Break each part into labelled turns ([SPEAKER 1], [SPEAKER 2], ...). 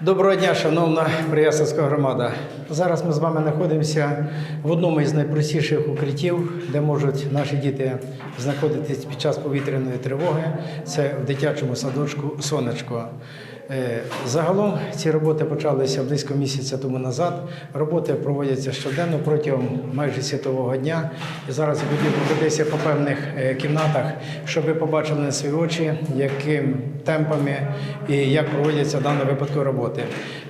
[SPEAKER 1] Доброго дня, шановна Приясовська громада. Зараз ми з вами знаходимося в одному із найпростіших укриттів, де можуть наші діти знаходитись під час повітряної тривоги. Це в дитячому садочку Сонечко. Е, Загалом ці роботи почалися близько місяця тому назад. Роботи проводяться щоденно протягом майже світового дня. І зараз я хотів пройтися по певних е, кімнатах, щоб ви побачили на свої очі, яким темпами і як проводяться в даному випадку роботи.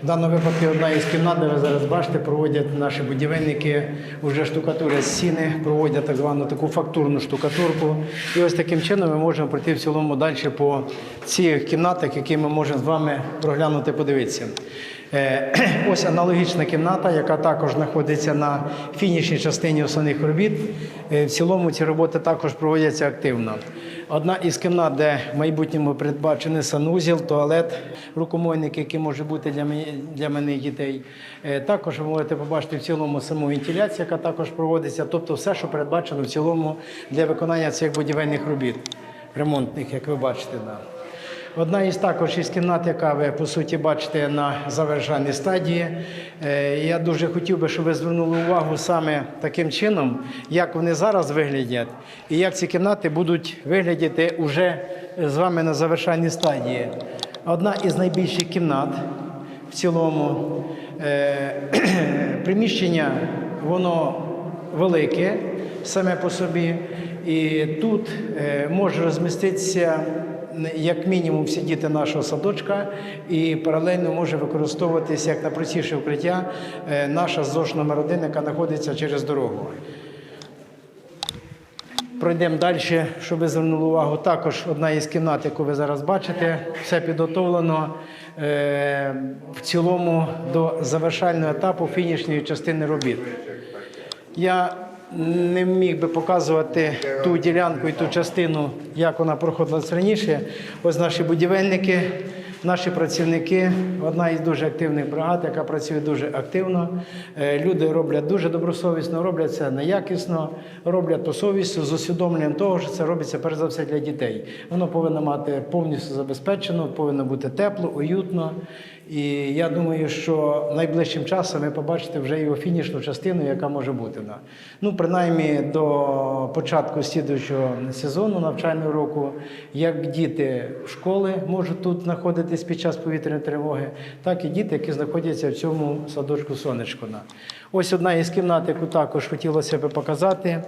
[SPEAKER 1] В даному випадку одна із кімнат, де ви зараз бачите, проводять наші будівельники, вже штукатурять стіни, проводять так звану таку фактурну штукатурку. І ось таким чином ми можемо пройти в цілому далі по цих кімнатах, які ми можемо з вами проглянути, подивитися. Е, Ось аналогічна кімната, яка також знаходиться на фінішній частині основних робіт. Е, В цілому ці роботи також проводяться активно. Одна із кімнат, де в майбутньому передбачений санузіл, туалет, рукомойник, який може бути для мене, для мене дітей. Е, Також ви можете побачити в цілому саму вентиляцію, яка також проводиться, тобто все, що передбачено в цілому для виконання цих будівельних робіт, ремонтних, як ви бачите. Да. Одна із також із кімнат, яка ви по суті бачите на завершальній стадії. Е, Я дуже хотів би, щоб ви звернули увагу саме таким чином, як вони зараз виглядять, і як ці кімнати будуть виглядати уже з вами на завершальній стадії. Одна із найбільших кімнат в цілому е, приміщення, воно велике саме по собі, і тут е, може розміститися як мінімум всі діти нашого садочка, і паралельно може використовуватися як найпростіше укриття е, наша ЗОЖ номер 1 яка знаходиться через дорогу. Пройдемо далі, щоб ви звернули увагу. Також одна із кімнат, яку ви зараз бачите, все підготовлено е, в цілому до завершального етапу фінішної частини робіт. Я не міг би показувати ту ділянку і ту частину, як вона проходила раніше. Ось наші будівельники, наші працівники, одна із дуже активних бригад, яка працює дуже активно. Е, Люди роблять дуже добросовісно, роблять це неякісно, роблять по совістю з усвідомленням того, що це робиться перш за все для дітей. Воно повинно мати повністю забезпечено, повинно бути тепло, уютно. І я думаю, що найближчим часом ви побачите вже його фінішну частину, яка може бути. Ну, принаймні до початку слідуючого сезону навчального року, як діти школи можуть тут знаходитись під час повітряної тривоги, так і діти, які знаходяться в цьому садочку сонечко. да. Ось одна із кімнат, яку також хотілося би показати.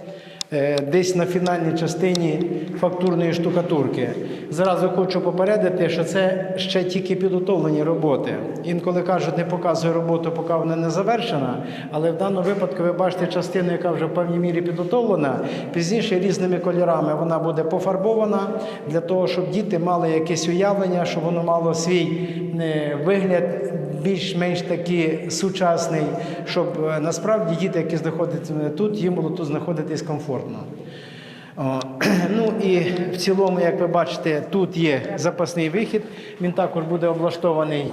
[SPEAKER 1] Е, Десь на фінальній частині фактурної штукатурки. Зразу хочу попередити, що це ще тільки підготовлені роботи. Інколи кажуть, не показує роботу, поки вона не завершена. Але в даному випадку ви бачите частину, яка вже в певній мірі підготовлена. Пізніше різними кольорами вона буде пофарбована для того, щоб діти мали якесь уявлення, щоб воно мало свій е, вигляд більш-менш такий сучасний, щоб е, насправді діти, які знаходяться тут, їм було тут знаходитись комфортно. Ну і в цілому, як ви бачите, тут є запасний вихід. Він також буде облаштований.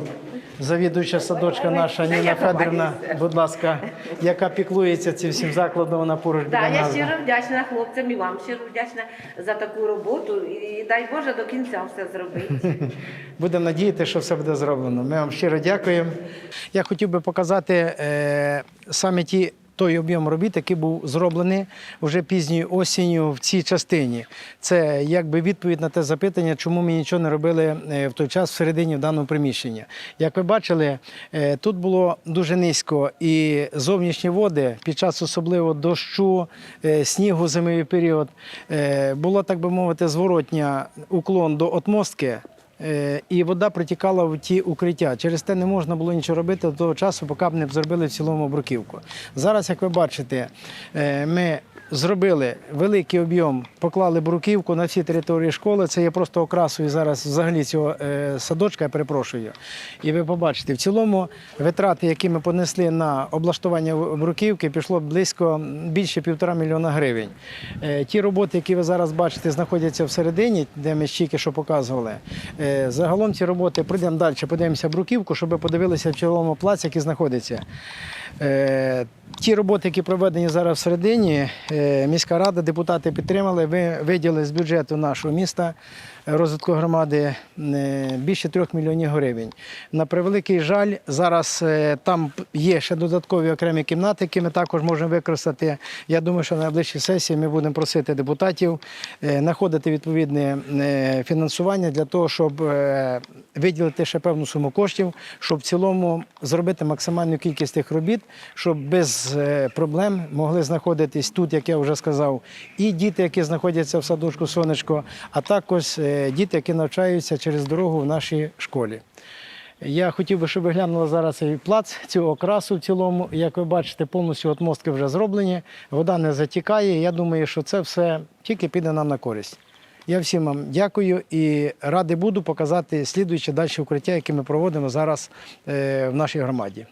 [SPEAKER 1] Завідуюча садочка наша Ніна Федорівна, будь ласка, яка піклується цим всім закладом, вона поруч біля
[SPEAKER 2] Так, я
[SPEAKER 1] нас.
[SPEAKER 2] щиро вдячна хлопцям і вам щиро вдячна за таку роботу. І дай Боже до кінця все зробити.
[SPEAKER 1] Будемо надіяти, що все буде зроблено. Ми вам щиро дякуємо. Я хотів би показати е, саме ті. Той об'єм робіт, який був зроблений вже пізньою осінню в цій частині. Це якби відповідь на те запитання, чому ми нічого не робили е, в той час всередині в даному приміщенні. Як ви бачили, е, тут було дуже низько і зовнішні води під час особливо дощу, е, снігу, зимовий період, було, так би мовити, зворотня уклон до отмостки. Е, І вода притікала в ті укриття. Через те не можна було нічого робити до того часу, поки б не зробили в цілому бруківку. Зараз, як ви бачите, е, ми зробили великий об'єм, поклали бруківку на всій території школи. Це є просто окрасою зараз взагалі цього е, садочка, я перепрошую. І ви побачите, в цілому витрати, які ми понесли на облаштування бруківки, пішло близько більше півтора мільйона гривень. Е, Ті роботи, які ви зараз бачите, знаходяться всередині, де ми тільки що показували. Е, Загалом ці роботи пройдемо далі, подивимося бруківку, щоб ви подивилися в цілому плац, який знаходиться. Е, Ті роботи, які проведені зараз всередині, е, міська рада, депутати підтримали, ви виділили з бюджету нашого міста е, розвитку громади більше трьох мільйонів гривень. На превеликий жаль, зараз там є ще додаткові окремі кімнати, які ми також можемо використати. Я думаю, що на найближчій сесії ми будемо просити депутатів знаходити відповідне фінансування для того, щоб виділити ще певну суму коштів, щоб в цілому зробити максимальну кількість тих робіт, щоб без е, проблем могли знаходитись тут, як я вже сказав, і діти, які знаходяться в садочку сонечко, а також е, діти, які навчаються через дорогу в нашій школі. Я хотів би, щоб ви глянули зараз цей плац, цю окрасу в цілому. Як ви бачите, повністю от вже зроблені, вода не затікає. Я думаю, що це все тільки піде нам на користь. Я всім вам дякую і радий буду показати слідуюче далі укриття, яке ми проводимо зараз е, в нашій громаді.